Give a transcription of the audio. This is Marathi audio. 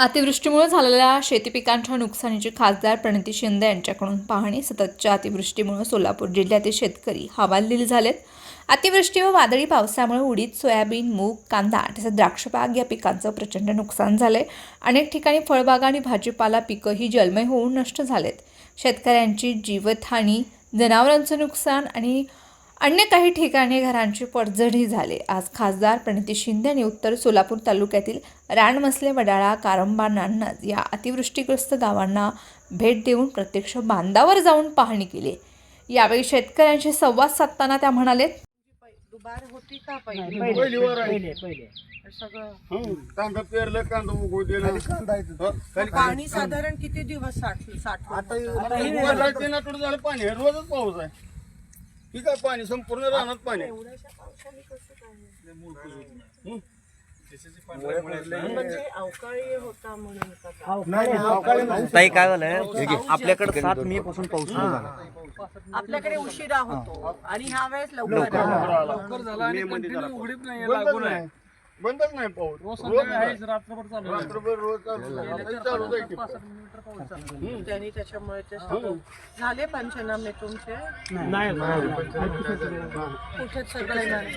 अतिवृष्टीमुळे झालेल्या शेती पिकांच्या नुकसानीची खासदार प्रणिती शिंदे यांच्याकडून पाहणी. सततच्या अतिवृष्टीमुळे सोलापूर जिल्ह्यातील शेतकरी हवालदिल झालेत. अतिवृष्टी व वादळी पावसामुळे उडीद सोयाबीन मूग कांदा तसेच द्राक्षबाग या पिकांचं प्रचंड नुकसान झालंय. अनेक ठिकाणी फळबागा आणि भाजीपाला पिकंही जलमय होऊन नष्ट झालेत. शेतकऱ्यांची जीवितहानी जनावरांचं नुकसान आणि अन्य काही ठिकाणी घरांची पडझडही झाले. आज खासदार प्रणिती शिंदे यांनी उत्तर सोलापूर तालुक्यातील रानमसले वडाळा कारंबा नान्नज या अतिवृष्टीग्रस्त गावांना भेट देऊन प्रत्यक्ष बांधावर जाऊन पाहणी केली. यावेळी शेतकऱ्यांशी संवाद साधताना त्या दुबार होती का कांदा पेरलं कांदा उगवू दिला. खाली पाणी साधारण किती दिवस साठ साठ आता वरला तीन आठवडे झालं पाणी रोजच पाऊस आहे. ठीक आहे पाणी? संपूर्ण राहणार पाणी आहे. हं. म्हणजे अवकाळी होता म्हणून का काय? नाही, अवकाळी नाही. ताई काय झालंय आपल्याकडे सात मे पासून पाऊस सुरू झाला. आपल्याकडे उशिरा होतो. आणि ह्या वेळेस लवकर आला. लवकर झाला मे मध्ये झाला. बंदच नाही. बंदच नाही पाऊस. रोज रात्रभर रोज चालू आहे. आहे की पाऊस. त्यांनी त्याच्यामुळे ते सगळं झाले पंचनामे तुमचे? नाही कुठे सगळे नाही.